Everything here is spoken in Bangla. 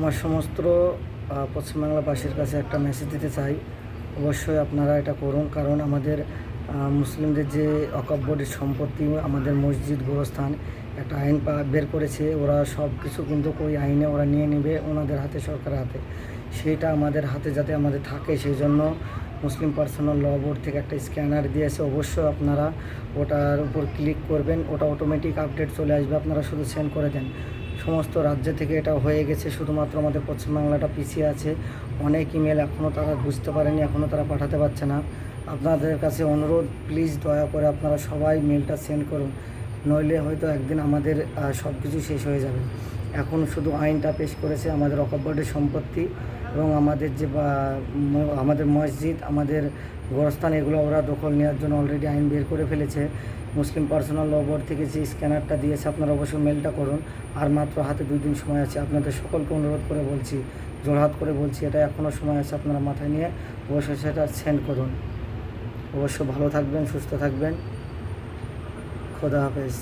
আমার সমস্ত পশ্চিমবাংলাবাসীর কাছে একটা মেসেজ দিতে চাই। অবশ্যই আপনারা এটা করুন, কারণ আমাদের মুসলিমদের যে অকাপ বোর্ডের সম্পত্তি, আমাদের মসজিদ, গোরস্থান, একটা আইন বের করেছে, ওরা সব কিছু কিন্তু ওই আইনে ওরা নিয়ে নেবে ওনাদের হাতে, সরকারের হাতে। সেটা আমাদের হাতে যাতে আমাদের থাকে সেই জন্য মুসলিম পার্সোনাল ল বোর্ড থেকে একটা স্ক্যানার দিয়েছে। অবশ্যই আপনারা ওটার উপর ক্লিক করবেন, ওটা অটোমেটিক আপডেট চলে আসবে, আপনারা শুধু সেন্ড করে দেন। সমস্ত রাজ্য থেকে এটা হয়ে গেছে। শুধুমাত্র আমাদের পশ্চিমবাংলাটা পিছিয়ে আছে। অনেক ইমেল এখনও তারা বুঝতে পারেনি এখনও তারা পাঠাতে পারছে না। আপনাদের কাছে অনুরোধ প্লিজ দয়া করে আপনারা সবাই মেলটা সেন্ড করুন। নইলে হয়তো একদিন আমাদের সব কিছু শেষ হয়ে যাবে। এখন শুধু আইনটা পেশ করেছে আমাদের অকব্বর্ডের সম্পত্তি। এবং আমাদের যে আমাদের মসজিদ, আমাদের গোরস্থান, এগুলো ওরা দখল নেওয়ার জন্য অলরেডি আইন বের করে ফেলেছে। মুসলিম পার্সোনাল ল বোর্ড থেকে যে স্ক্যানারটা দিয়েছে, আপনারা অবশ্যই মেলটা করুন। আর মাত্র হাতে দুই দিন সময় আছে। আপনাদের সকলকে অনুরোধ করে বলছি জোড়হাত করে বলছি, এটা এখনও সময় আছে আপনারা মাথায় নিয়ে অবশ্যই সেটা সেন্ড করুন। অবশ্য ভালো থাকবেন, সুস্থ থাকবেন। খোদা হাফেজ।